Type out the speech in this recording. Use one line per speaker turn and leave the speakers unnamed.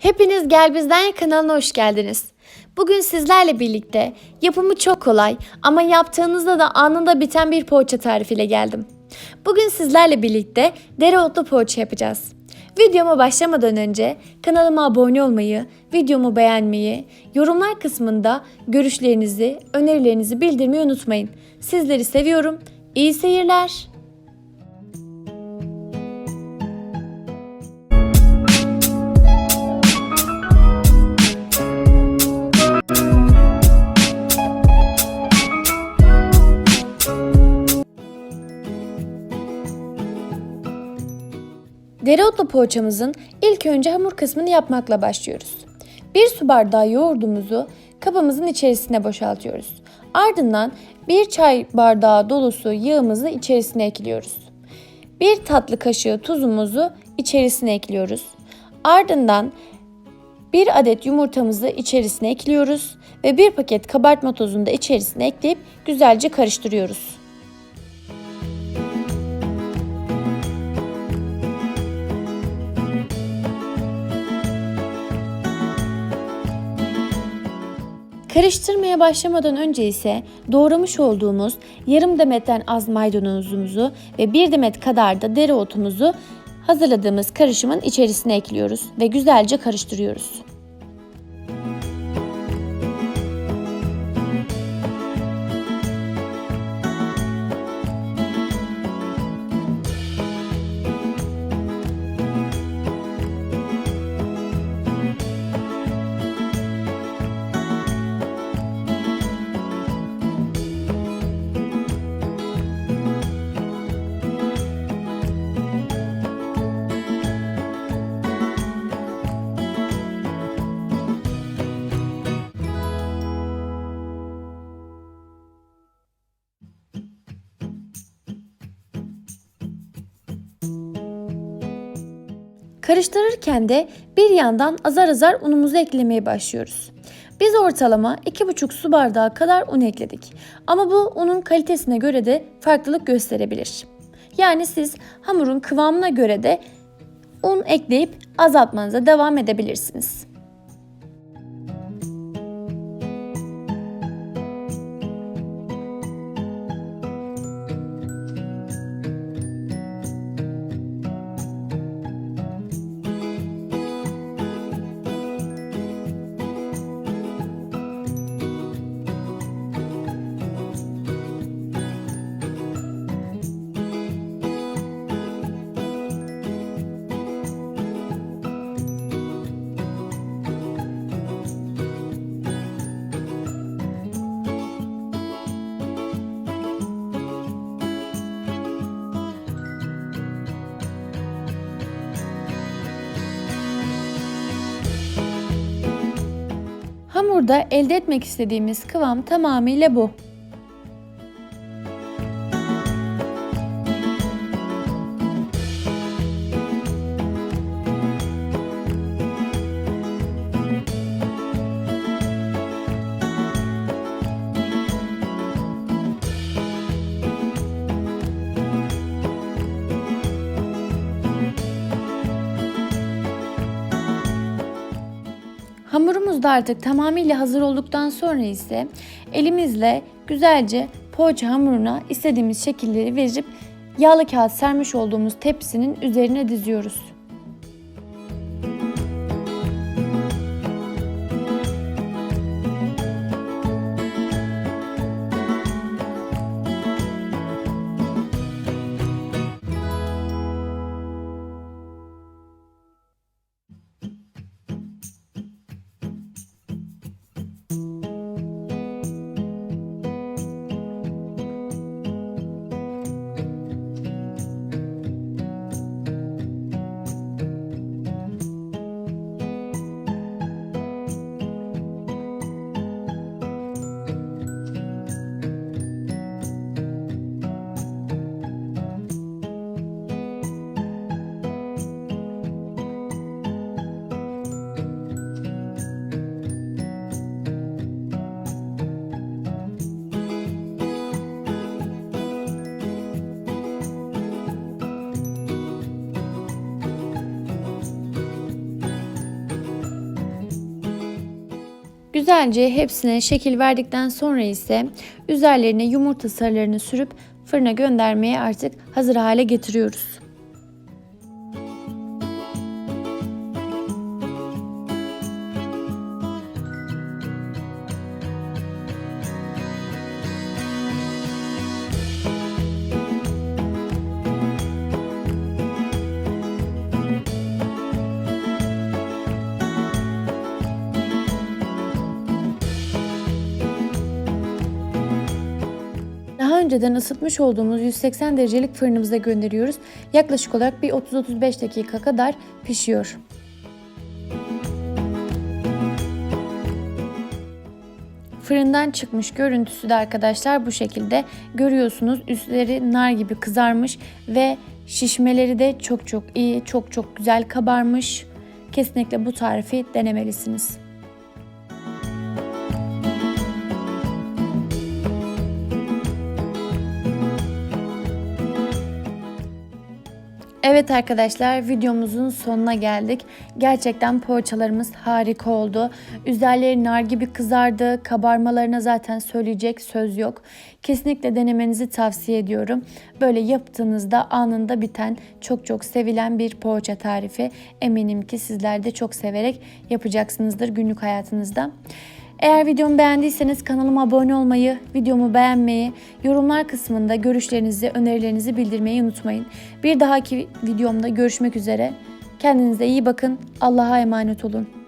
Hepiniz Gel Bizden kanalına hoş geldiniz. Bugün sizlerle birlikte yapımı çok kolay ama yaptığınızda da anında biten bir poğaça tarifiyle geldim. Bugün sizlerle birlikte dereotlu poğaça yapacağız. Videoma başlamadan önce kanalıma abone olmayı, videomu beğenmeyi, yorumlar kısmında görüşlerinizi, önerilerinizi bildirmeyi unutmayın. Sizleri seviyorum. İyi seyirler. Dereotlu poğaçamızın ilk önce hamur kısmını yapmakla başlıyoruz. Bir su bardağı yoğurdumuzu kabımızın içerisine boşaltıyoruz. Ardından bir çay bardağı dolusu yağımızı içerisine ekliyoruz. Bir tatlı kaşığı tuzumuzu içerisine ekliyoruz. Ardından bir adet yumurtamızı içerisine ekliyoruz ve bir paket kabartma tozunu da içerisine ekleyip güzelce karıştırıyoruz. Karıştırmaya başlamadan önce ise doğramış olduğumuz yarım demetten az maydanozumuzu ve bir demet kadar da dereotumuzu hazırladığımız karışımın içerisine ekliyoruz ve güzelce karıştırıyoruz. Karıştırırken de bir yandan azar azar unumuzu eklemeye başlıyoruz. Biz ortalama 2,5 su bardağı kadar un ekledik. Ama bu unun kalitesine göre de farklılık gösterebilir. Yani siz hamurun kıvamına göre de un ekleyip azaltmanıza devam edebilirsiniz. Hamurda elde etmek istediğimiz kıvam tamamıyla bu. Da artık tamamıyla hazır olduktan sonra ise elimizle güzelce poğaça hamuruna istediğimiz şekilleri verip yağlı kağıt sermiş olduğumuz tepsinin üzerine diziyoruz. you Güzelce hepsine şekil verdikten sonra ise üzerlerine yumurta sarılarını sürüp fırına göndermeye artık hazır hale getiriyoruz. Daha önceden ısıtmış olduğumuz 180 derecelik fırınımıza gönderiyoruz. Yaklaşık olarak bir 30-35 dakika kadar pişiyor. Fırından çıkmış görüntüsü de arkadaşlar bu şekilde görüyorsunuz. Üstleri nar gibi kızarmış ve şişmeleri de çok çok iyi, çok çok güzel kabarmış. Kesinlikle bu tarifi denemelisiniz. Evet arkadaşlar videomuzun sonuna geldik. Gerçekten poğaçalarımız harika oldu. Üzerleri nar gibi kızardı. Kabarmalarına zaten söyleyecek söz yok. Kesinlikle denemenizi tavsiye ediyorum. Böyle yaptığınızda anında biten çok çok sevilen bir poğaça tarifi. Eminim ki sizler de çok severek yapacaksınızdır günlük hayatınızda. Eğer videomu beğendiyseniz kanalıma abone olmayı, videomu beğenmeyi, yorumlar kısmında görüşlerinizi, önerilerinizi bildirmeyi unutmayın. Bir dahaki videomda görüşmek üzere. Kendinize iyi bakın. Allah'a emanet olun.